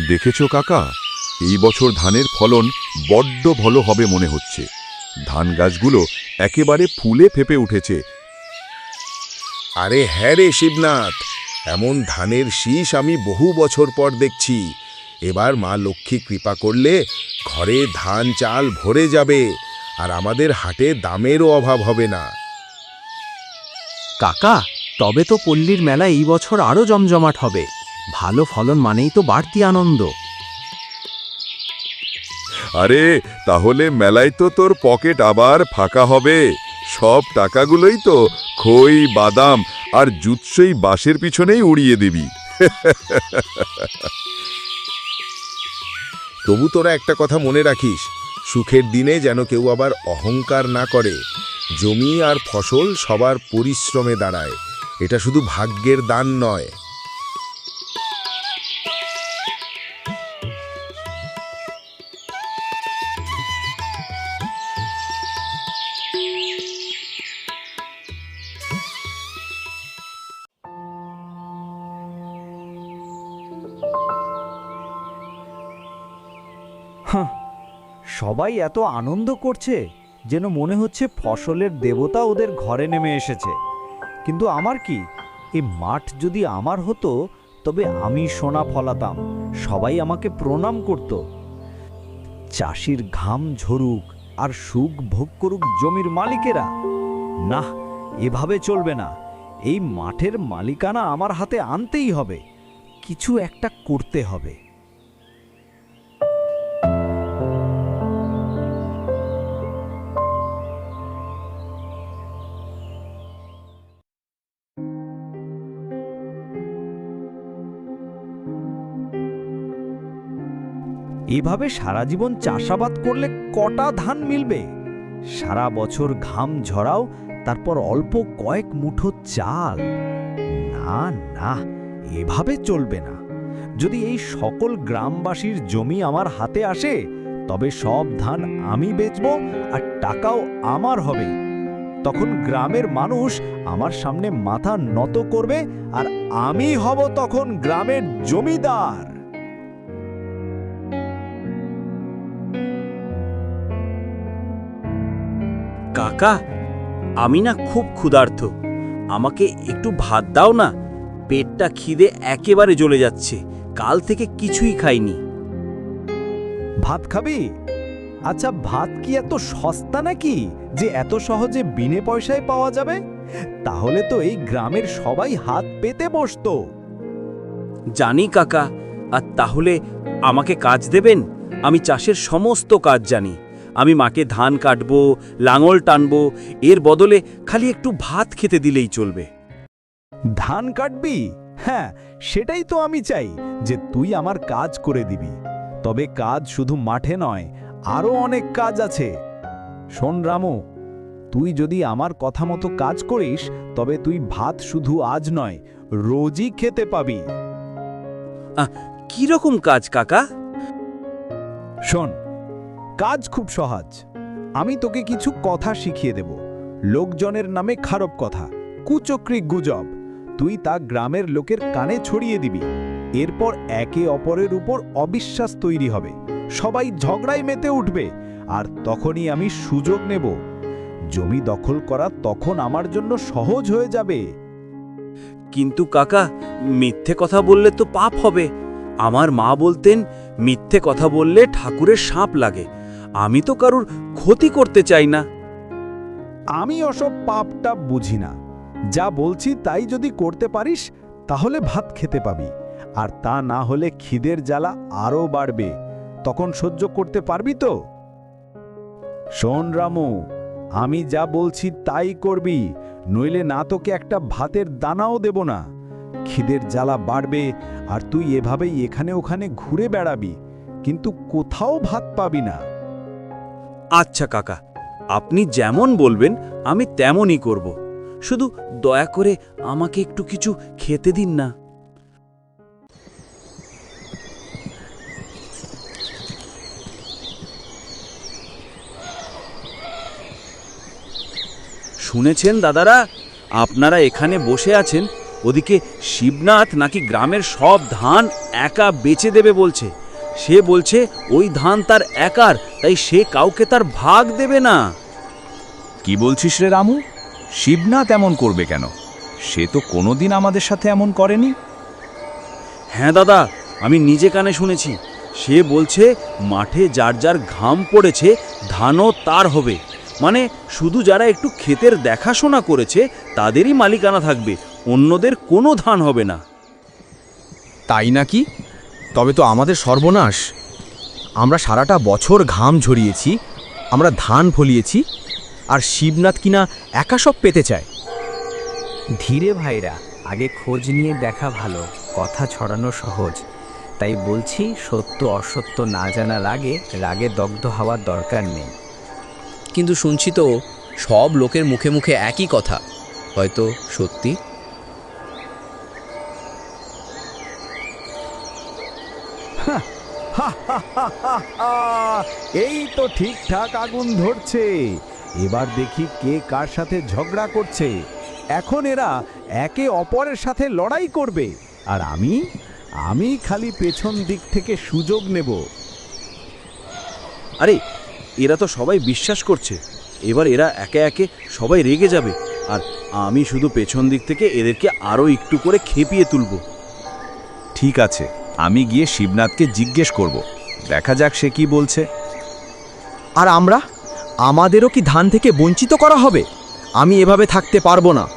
দেখেছ কাকা? এই বছর ধানের ফলন বড্ড ভালো হবে মনে হচ্ছে। ধান গাছগুলো একেবারে ফুলে ফেপে উঠেছে। আরে হ্যাঁ রে শিবনাথ, এমন ধানের শীষ আমি বহু বছর পর দেখছি। এবার মা লক্ষ্মী কৃপা করলে ঘরে ধান চাল ভরে যাবে, আর আমাদের হাটে দামেরও অভাব হবে না। কাকা, তবে তো পল্লীর মেলা এই বছর আরও জমজমাট হবে। ভালো ফলন মানেই তো বাড়তি আনন্দ। আরে, তাহলে মেলায় তো তোর পকেট আবার ফাঁকা হবে। সব টাকাগুলোই তো খই, বাদাম আর জুৎসই বাঁশের পিছনেই উড়িয়ে দিবি। তবু তোরা একটা কথা মনে রাখিস, সুখের দিনে যেন কেউ আবার অহংকার না করে। জমি আর ফসল সবার পরিশ্রমে দাঁড়ায়। এটা শুধু ভাগ্যের দান নয়। সবাই এত আনন্দ করছে যেন মনে হচ্ছে ফসলের দেবতা ওদের ঘরে নেমে এসেছে। কিন্তু আমার কি এই মাঠ যদি আমার হতো, তবে আমি সোনা ফলাতাম, সবাই আমাকে প্রণাম করত। চাষির ঘাম ঝরুক আর সুখ ভোগ করুক জমির মালিকেরা। না এভাবে চলবে না, এই মাঠের মালিকানা আমার হাতে আনতেই হবে, কিছু একটা করতে হবে। এভাবে সারা জীবন চাষাবাদ করলে কটা ধান মিলবে? সারা বছর ঘাম ঝরাও, তারপর অল্প কয়েক মুঠো চাল। না না, এভাবে চলবে না। যদি এই সকল গ্রামবাসীর জমি আমার হাতে আসে, তবে সব ধান আমি বেচব আর টাকাও আমার হবে। তখন গ্রামের মানুষ আমার সামনে মাথা নত করবে আর আমি হব তখন গ্রামের জমিদার। কাকা আমি না খুব ক্ষুধার্ত। আমাকে একটু ভাত দাও না পেটটা খিদে একেবারে জ্বলে যাচ্ছে কাল থেকে কিছুই খাইনি। ভাত খাবি? আচ্ছা ভাত কি এত সস্তা নাকি যে এত সহজে বিনে পয়সায় পাওয়া যাবে? তাহলে তো এই গ্রামের সবাই হাত পেতে বসতো। জানি কাকা আর তাহলে আমাকে কাজ দেবেন? আমি চাষের সমস্ত কাজ জানি। আমি মাকে ধান কাটব লাঙল টানবো এর বদলে খালি একটু ভাত খেতে দিলেই চলবে। ধান কাটবি? হ্যাঁ সেটাই তো আমি চাই যে তুই আমার কাজ করে দিবি। তবে কাজ শুধু মাঠে নয় আরও অনেক কাজ আছে। শোন রামু তুই যদি আমার কথা মতো কাজ করিস তবে তুই ভাত শুধু আজ নয় রোজই খেতে পাবি। কি রকম কাজ কাকা? শোন কাজ খুব সহজ। আমি তোকে কিছু কথা শিখিয়ে দেব। লোকজনের নামে খারাপ কথা। কুচক্রি গুজব। তুই তা গ্রামের লোকের কানে ছড়িয়ে দিবি। এরপর একে অপরের উপর অবিশ্বাস তৈরি হবে। সবাই ঝগড়ায় মেতে উঠবে। আর তখনই আমি সুযোগ নেব। জমি দখল করা তখন আমার জন্য সহজ হয়ে যাবে। কিন্তু কাকা, মিথ্যে কথা বললে তো পাপ হবে। আমার মা বলতেন, মিথ্যে কথা বললে ঠাকুরের সাপ লাগে। আমি তো কারুর ক্ষতি করতে চাই না। আমি ওসব পাপটা বুঝি না। যা বলছি তাই যদি করতে পারিস, তাহলে ভাত খেতে পাবি। আর তা না হলে খিদের জ্বালা আরও বাড়বে। তখন সহ্য করতে পারবি তো? শোন রামু, আমি যা বলছি তাই করবি। নইলে না তোকে একটা ভাতের দানাও দেব না। খিদের জ্বালা বাড়বে আর তুই এভাবেই এখানে ওখানে ঘুরে বেড়াবি। কিন্তু কোথাও ভাত পাবি না। আচ্ছা কাকা। আপনি যেমন বলবেন, আমি তেমনই করব। শুধু দয়া করে আমাকে একটু কিছু খেতে দিন না। শুনেছেন দাদারা? আপনারা এখানে বসে আছেন, ওদিকে শিবনাথ নাকি গ্রামের সব ধান একা বেচে দেবে বলছে। সে বলছে ওই ধান তার একার তাই সে কাউকে তার ভাগ দেবে না। কি বলছিস রে রামু? শিবনাথ এমন করবে কেন? সে তো কোনোদিন আমাদের সাথে এমন করেনি। হ্যাঁ দাদা আমি নিজে কানে শুনেছি। সে বলছে মাঠে যার যার ঘাম পড়েছে ধানও তার হবে। মানে শুধু যারা একটু ক্ষেতের দেখাশোনা করেছে তাদেরই মালিকানা থাকবে অন্যদের কোনো ধান হবে না। তাই নাকি? তবে তো আমাদের সর্বনাশ। আমরা সারাটা বছর ঘাম ঝরিয়েছি আমরা ধান ফলিয়েছি আর শিবনাথ কিনা একা সব পেতে চায়। ধীরে ভাইরা আগে খোঁজ নিয়ে দেখা ভালো কথা ছড়ানো সহজ। তাই বলছি সত্য অসত্য না জানার আগে রাগে দগ্ধ হওয়ার দরকার নেই। কিন্তু শুনছি তো সব লোকের মুখে মুখে একই কথা। হয়তো সত্যি? এই তো ঠিকঠাক আগুন ধরছে। এবার দেখি কে কার সাথে ঝগড়া করছে। এখন এরা একে অপরের সাথে লড়াই করবে। আর আমি? আমি খালি পেছন দিক থেকে সুযোগ নেব। আরে এরা তো সবাই বিশ্বাস করছে। এবার এরা একে একে সবাই রেগে যাবে। আর আমি শুধু পেছন দিক থেকে এদেরকে আরও একটু করে খেপিয়ে তুলব। ঠিক আছে। আমি গিয়ে শিবনাথকে জিজ্ঞেস করব। দেখা যাক সে কি বলছে। আর আমরা? আমাদেরও কি ধান থেকে বঞ্চিত করা হবে? আমি এভাবে থাকতে পারব না।